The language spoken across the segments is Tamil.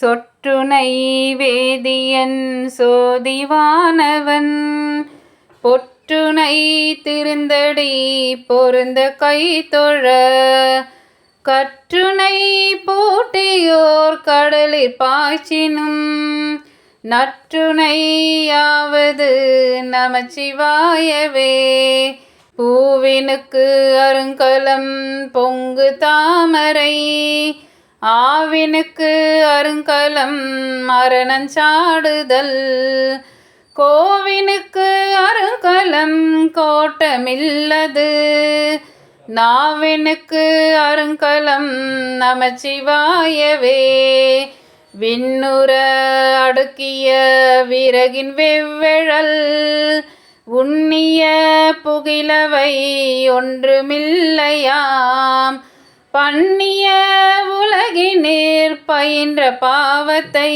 சொற்றுனை வேதியன் சோதிவானவன். பொற்றுனை திருந்தடி பொருந்த கை தொழ. கற்றுனை பூட்டியோர் கடலில் பாய்ச்சினும். நற்றுணையாவது நமச்சிவாயவே. பூவினுக்கு அருங்கலம் பொங்கு தாமரை. ஆவினுக்கு அருங்கலம் மரணஞ்சாடுதல் கோவினுக்கு அருங்கலம் கோட்டமில்லது. நாவினுக்கு அருங்கலம் நமச்சிவாயவே. விண்ணுற அடுக்கிய விறகின் வெவ்வெழல். உண்ணிய புகிலவை ஒன்றுமில்லையாம். பண்ணிய உலகினேர் பயின்ற பாவத்தை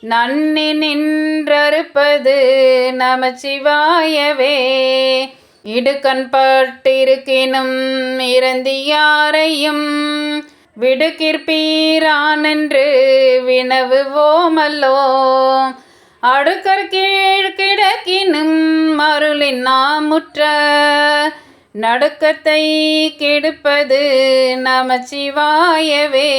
நன்னி நின்றறுப்பது நமச்சிவாயவே. இடுக்கண் பட்டிருக்கினும் இறந்தியாரையும் விடுக்கிற்பீரானென்று வினவுவோமல்லோ. அடுக்கர் கீழ் கிடக்கினும் மருளின் நாமுற்ற நடுக்கத்தை கெடுப்பது நமச்சிவாயவே.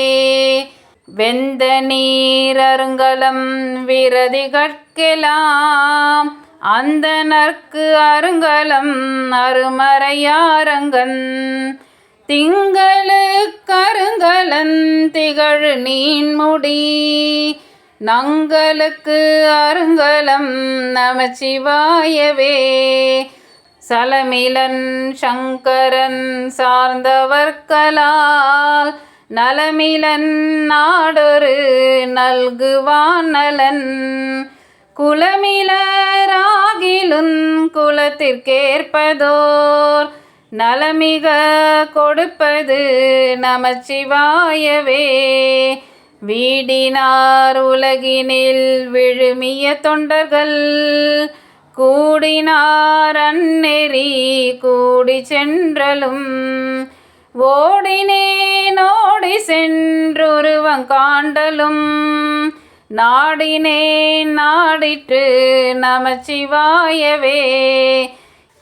வெந்த நீர் அருங்கலம் விரதி கற்கலாம் அந்த நற்கு அருங்கலம் அருமறையாரங்கன். திங்களு கருங்கலன் திகழ் நீன்முடி நங்களுக்கு அருங்கலம் நமச்சிவாயவே. சலமிலன் சங்கரன் சார்ந்தவர்களால் நலமிலன் நாடொரு நல்குவான் நலன். குலமிலராகிலும் குலத்திற்கேற்பதோர் நலமிக கொடுப்பது நமச்சிவாயவே. வீடினார் உலகினில் விழுமிய தொண்டர்கள் கூடினார் கூடி சென்றலும். ஓடினே நோடி சென்றுருவங் காண்டலும். நாடினே நாடிற்று நமச்சிவாயவே.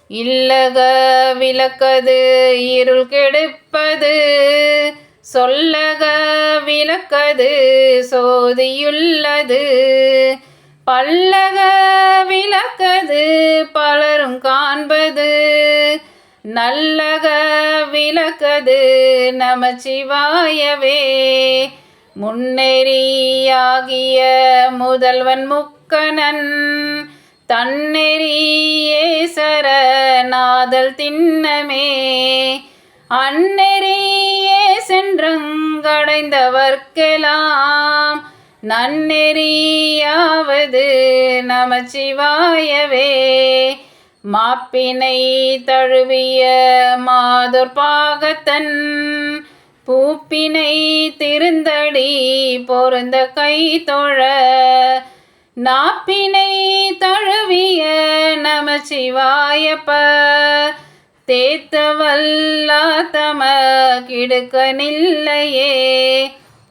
இல்லக விளக்கது இருள் கெடுப்பது. சொல்லக விளக்கது சோதியுள்ளது. பல்லக விளக்கது பலரும் காண்பது. நல்லக விளக்கது நமச்சிவாயவே. முன்னெறியாகிய முதல்வன் முக்கணன் தன்னெறியே சரணாதல் திண்ணமே. அந்நெறியே சென்றங்கடைந்தவர்க்கெல்லாம் நன்னெறியாவது நமச்சிவாயவே. மாப்பினை தழுவிய மாதொர் பாகத்தன் பூப்பினை திருந்தடி பொருந்த கை தொழ. நாப்பினை தழுவிய நமச்சிவாயப்ப தேத்தவல்லாத்தம கிடுக்கனில்லையே.